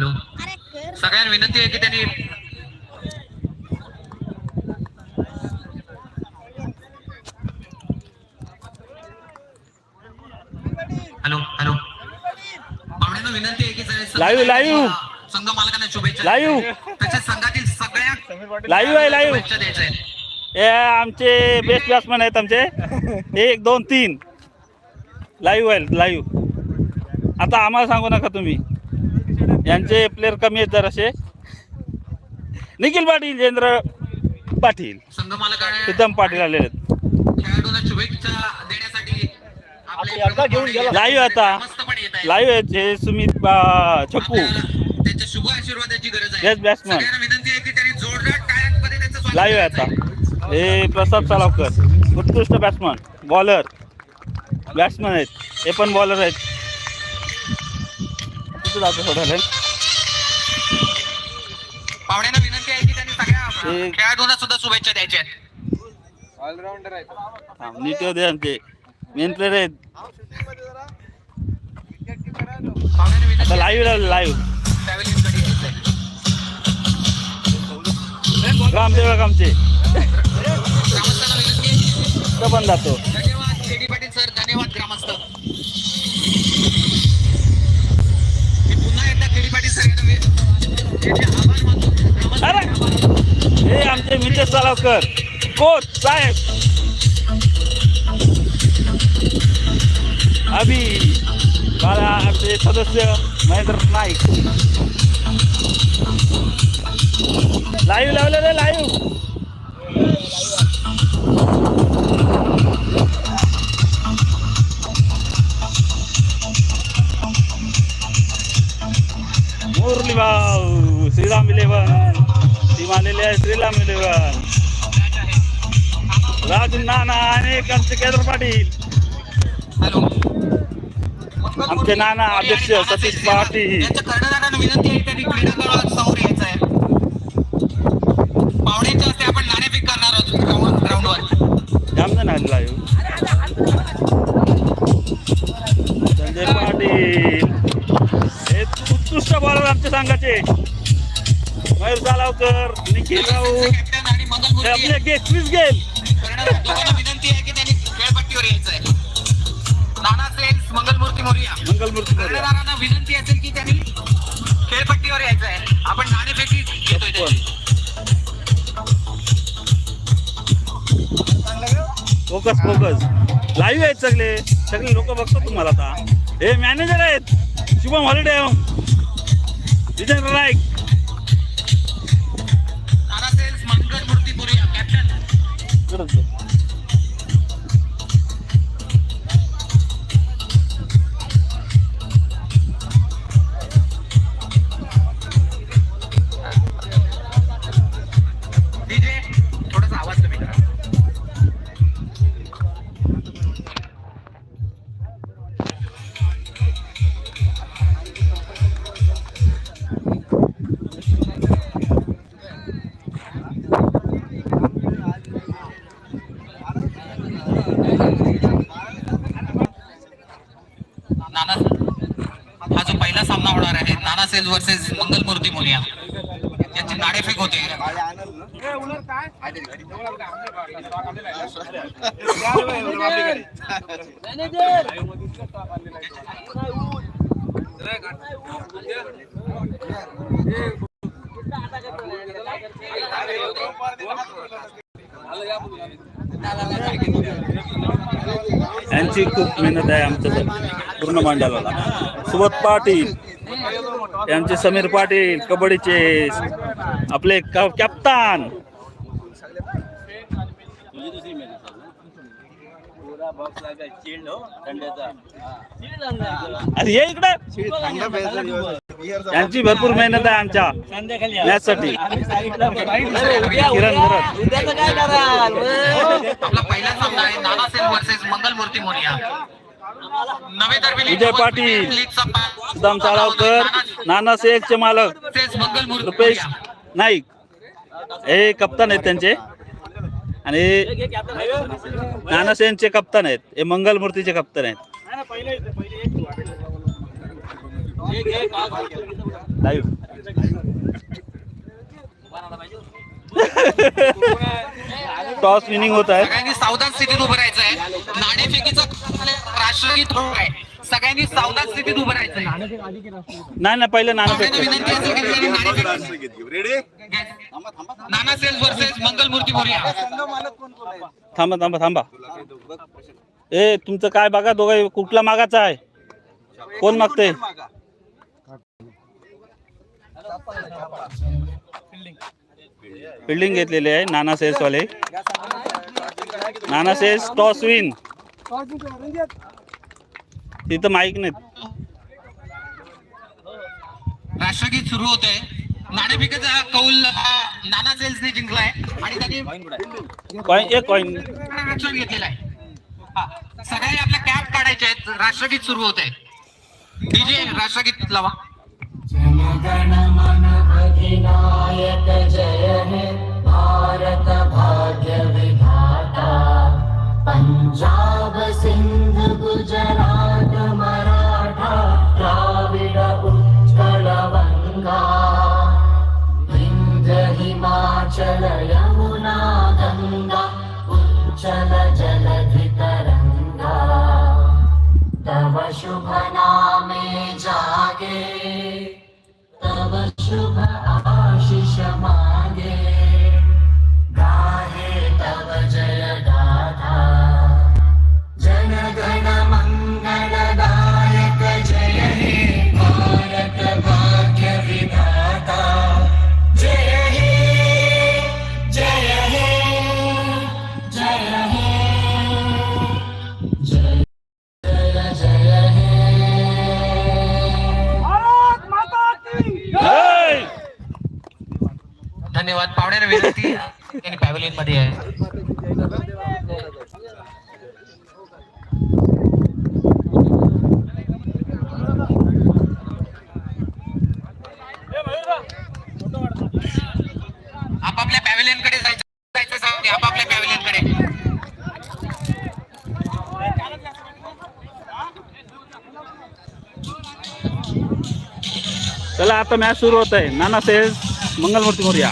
सगळ्यांना विनंती आहे की त्यांनी हॅलो हॅलो. पाहुण्यांना विनंती आहे की Live, live. संघ मालकांना शुभेच्छा Live. तसेच संघातील सगळ्या लाईव्ह आहे लाईव्ह शुभेच्छा द्यायच्या आहेत. हे आमचे बेस्ट बॅट्समॅन आहेत आमचे. एक दोन तीन. लाईव्ह आहे लाईव्ह आता आम्हाला सांगू नका तुम्ही. यांचे प्लेअर कमी आहेत जरासे. निखिल पाटील जेंद्र पाटील. प्रीतम पाटील आलेले आहेत. लाईव्ह आता. लाईव्ह आहेत हे सुमित त्यांचं स्वागत लाईव्ह आहे आता. हे प्रसाद सालावकर. उत्कृष्ट बॅट्समन बॉलर बॅट्समन आहेत. हे पण बॉलर आहेत. कुठं जातो सोडायला पाहुण्यांना विनंती आहे की त्यांनी सगळ्या खेळाडूंना सुद्धा शुभेच्छा द्यायच्या आहेत. हा, नीट होते आमचे मेन प्लेअर आहेत. पाहुण्यांना विनंती आहे. लाईव्ह लाईव्ह यायचंय. रामदेव आमचे. ग्रामस्थांना विनंती आहे. तो पण जातो. धन्यवाद पाटील सर धन्यवाद ग्रामस्थ. आमचे कोच साहेब. अभि मला आमचे सदस्य महेंद्र नाईक. लाईव्ह लावलेलं लाईव्ह. मुरली भाऊ श्रीराम इलेवन टीम आलेली आहे श्रीराम इलेवन राजू नाना आणि आमचे केंद्र पाटील. हॅलो. आमचे नाना अध्यक्ष सतीश पाटील. विनंती आहे क्रीडा समोर यायचं आहे. पाहुण्यांच्या हस्ते आपण नाणेफेक करणार आहोत ग्राउंड ग्राउंडवर जामजण आले लाईव्ह संजय पाटील. हे उत्कृष्ट बॉलर आमच्या संघाचे. मयूर सालावकर निखिल राऊत. आपले गेल दोघांना विनंती आहे की त्यांनी खेळपट्टीवर यायचं आहे नाना सेल्स मंगलमूर्ती मोरिया. मंगलमूर्ती. कर्णधारांना विनंती असेल की त्यांनी खेळपट्टीवर यायचं आहे आपण नाणेफेकी घेतोय. Focus focus. लाईव्ह आहेत सगळे. सगळे लोक बघतात तुम्हाला आता. हे मॅनेजर आहेत. Shubham holiday Vijendra Naik captain DJ versus Mangalmurti Morya यांची नाडेफेक होते. यांची खूप मेहनत आहे आमच्या पूर्ण मंडळाला सुबोध पाटील. यांचे समीर पाटील कबड्डीचे आपले कॅप्टन अरे ये इकडे. यांची भरपूर मेहनत आहे आमच्या मॅच साठी किरण भरत. विजय पाटील, सुदाम साळावकर नाना शेखचे मालक रुपेश. नाईक. हे कप्तान आहेत त्यांचे. आणि नाना सेनचे कप्तान आहेत. हे मंगलमूर्तीचे कप्तान आहेत. टॉस विनिंग होत आहे. सावधान स्थितीत उभं राहायचं आहे नाणेफेकीचा आहे. सगळ्यांनी सावधान स्थितीत उभं राहायचं नाही नाही पहिले नाणेफेक विनंती असेल की त्यांनी नाणेफेक नाना सेल्स वर्सेस मंगलमूर्ती मोरिया थांबा थांबा थांबा. ए तुमचं काय बघा दोघं कुठला मागाचा आहे? कोण मागते बिल्डिंग घेतलेली आहे नाना सेल्स वाले नाना सेल्स टॉस विन तिथं माईक नाहीत. राष्ट्रगीत सुरू होत आहे नाणेफेकीचा कौल हा नाना सेल्सने जिंकलाय. आणि त्यांनी कॉईन एक कॉईन. रक्षण घेतलेलं आहे. हा, सगळ्यांनी आपल्या कॅप काढायच्या आहेत. राष्ट्रगीत सुरू होत आहे डीजे राष्ट्रगीत लावा. जनगणमन अधिनायक जय हे. भारत भाग्य विधाता. पंजाब सिंध गुजरात. धन्यवाद. पाहुण्याला विनंती त्यांनी पॅव्हलियनमध्ये आहे आपापल्या पॅव्हलियनकडे जायचं जायचं आपापल्या पॅव्हलियनकडे चला आता मॅच सुरू होत आहे नाना सेज मंगलमूर्ती मोर्या.